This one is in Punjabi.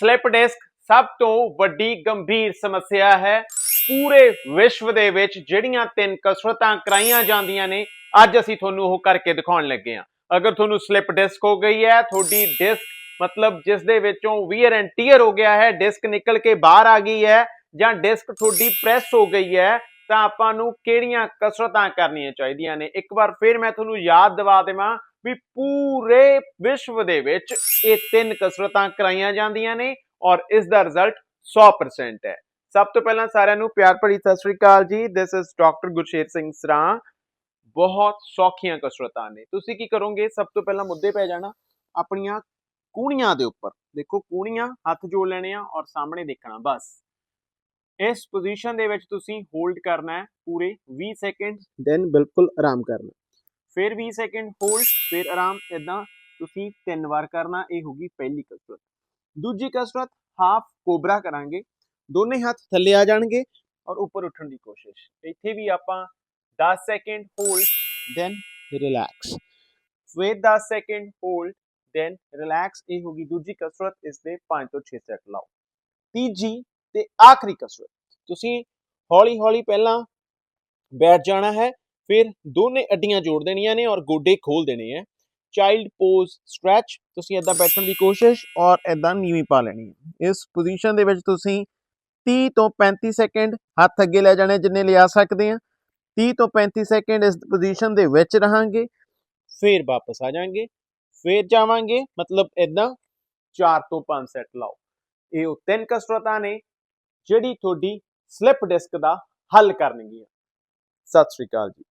ਸਲਿਪ ਡਿਸਕ ਸਭ ਤੋਂ ਵੱਡੀ ਗੰਭੀਰ ਸਮੱਸਿਆ ਹੈ। ਪੂਰੇ ਵਿਸ਼ਵ ਦੇ ਵਿੱਚ ਜਿਹੜੀਆਂ ਤਿੰਨ ਕਸਰਤਾਂ ਕਰਾਈਆਂ ਜਾਂਦੀਆਂ ਨੇ, ਅੱਜ ਅਸੀਂ ਤੁਹਾਨੂੰ ਉਹ ਕਰਕੇ ਦਿਖਾਉਣ ਲੱਗੇ ਹਾਂ। ਅਗਰ ਤੁਹਾਨੂੰ ਸਲਿਪ ਡਿਸਕ ਹੋ ਗਈ ਹੈ, ਤੁਹਾਡੀ ਡਿਸਕ ਮਤਲਬ ਜਿਸ ਦੇ ਵਿੱਚੋਂ ਵੀਅਰ ਐਂਡ ਟੀਅਰ ਹੋ ਗਿਆ ਹੈ, ਡਿਸਕ ਨਿਕਲ ਕੇ ਬਾਹਰ ਆ ਗਈ ਹੈ ਜਾਂ ਡਿਸਕ ਤੁਹਾਡੀ ਪ੍ਰੈਸ ਹੋ ਗਈ ਹੈ, ਤਾਂ ਆਪਾਂ ਨੂੰ ਕਿਹੜੀਆਂ ਕਸਰਤਾਂ ਕਰਨੀਆਂ ਚਾਹੀਦੀਆਂ ਨੇ? ਇੱਕ ਵਾਰ ਫਿਰ ਮੈਂ ਤੁਹਾਨੂੰ ਯਾਦ ਦਿਵਾ ਦੇਵਾਂ ਵੀ ਪੂਰੇ ਵਿਸ਼ਵ ਦੇ ਵਿੱਚ ਇਹ ਤਿੰਨ ਕਸਰਤਾਂ ਕਰਾਈਆਂ ਜਾਂਦੀਆਂ ਨੇ ਔਰ ਇਸ ਦਾ ਰਿਜ਼ਲਟ 100% ਹੈ। ਸਭ ਤੋਂ ਪਹਿਲਾਂ ਸਾਰਿਆਂ ਨੂੰ ਪਿਆਰ ਭਰੀ ਸਤਿ ਸ੍ਰੀ ਅਕਾਲ ਜੀ। This is doctor Gursher Singh Sran ਬਹੁਤ ਸੌਖੀਆਂ ਕਸਰਤਾਂ ਨੇ। ਤੁਸੀਂ ਕੀ ਕਰੋਗੇ? ਸਭ ਤੋਂ ਪਹਿਲਾਂ ਮੁੱਦੇ ਪੈ ਜਾਣਾ ਆਪਣੀਆਂ ਕੂਣੀਆਂ ਦੇ ਉੱਪਰ। ਦੇਖੋ ਕੂਣੀਆਂ ਹੱਥ ਜੋੜ ਲੈਣੇ ਆ ਔਰ ਸਾਹਮਣੇ ਦੇਖਣਾ, ਬਸ। ਇਸ ਪੋਜੀਸ਼ਨ ਦੇ ਵਿੱਚ ਤੁਸੀਂ ਹੋਲਡ ਕਰਨਾ ਹੈ ਪੂਰੇ 20 ਸੈਕਿੰਡ ਦੈਨ ਬਿਲਕੁਲ ਆਰਾਮ ਕਰਨਾ। ਫਿਰ 20 ਸੈਕਿੰਡ ਹੋਲਡ ਫਿਰ ਆਰਾਮ ਇਦਾਂ ਤੁਸੀਂ ਤਿੰਨ ਵਾਰ ਕਰਨਾ, ਇਹ ਹੋਗੀ ਪਹਿਲੀ ਕਸਰਤ। ਦੂਜੀ ਕਸਰਤ ਹਾਫ ਕੋਬਰਾ ਕਰਾਂਗੇ, ਦੋਨੇ ਹੱਥ ਥੱਲੇ ਆ ਜਾਣਗੇ ਔਰ ਉੱਪਰ ਉੱਠਣ ਦੀ ਕੋਸ਼ਿਸ਼। ਇੱਥੇ ਵੀ ਆਪਾਂ 10 ਸੈਕਿੰਡ ਹੋਲਡ ਦੈਨ ਰਿਲੈਕਸ ਫਿਰ 10 ਸੈਕਿੰਡ ਹੋਲਡ ਦੈਨ ਰਿਲੈਕਸ ਇਹ ਹੋਗੀ ਦੂਜੀ ਕਸਰਤ, ਇਸ ਦੇ 5 ਤੋਂ 6 ਸੈਟ ਲਾਓ। ਤੀਜੀ ਤੇ ਆਖਰੀ ਕਸਰਤ, ਤੁਸੀਂ ਹੌਲੀ ਹੌਲੀ ਪਹਿਲਾਂ ਬੈਠ ਜਾਣਾ ਹੈ ਫਿਰ ਦੋਨੇ ਅੱਡੀਆਂ ਜੋੜ ਦੇਣੀਆਂ ਨੇ ਔਰ ਗੋਡੇ ਖੋਲ ਦੇਣੇ ਹੈ। ਚਾਈਲਡ ਪੋਜ਼ ਸਟ੍ਰੈਚ ਤੁਸੀਂ ਇਦਾਂ ਬੈਠਣ ਦੀ ਕੋਸ਼ਿਸ਼ ਔਰ ਇਦਾਂ ਨੀਵੀਂ ਪਾ ਲੈਣੀ ਹੈ। ਇਸ ਪੋਜੀਸ਼ਨ ਦੇ ਵਿੱਚ ਤੁਸੀਂ 30 ਤੋਂ 35 ਸੈਕਿੰਡ ਹੱਥ ਅੱਗੇ ਲੈ ਜਾਣੇ ਜਿੰਨੇ ਲਿਆ ਸਕਦੇ ਆ 30 ਤੋਂ 35 ਸੈਕਿੰਡ ਇਸ ਪੋਜੀਸ਼ਨ ਦੇ ਵਿੱਚ ਰਹਾਂਗੇ, ਫਿਰ ਵਾਪਸ ਆ ਜਾਾਂਗੇ ਫਿਰ ਜਾਵਾਂਗੇ, ਮਤਲਬ ਇਦਾਂ 4 ਤੋਂ 5 ਸੈਟ ਲਾਓ। ਇਹ ਉਹ ਤਿੰਨ ਕਸਰਤਾਂ ਨੇ ਜਿਹੜੀ ਤੁਹਾਡੀ ਸਲਿਪ ਡਿਸਕ ਦਾ ਹੱਲ ਕਰਨਗੀਆਂ। ਸਤਿ ਸ਼੍ਰੀ ਅਕਾਲ ਜੀ।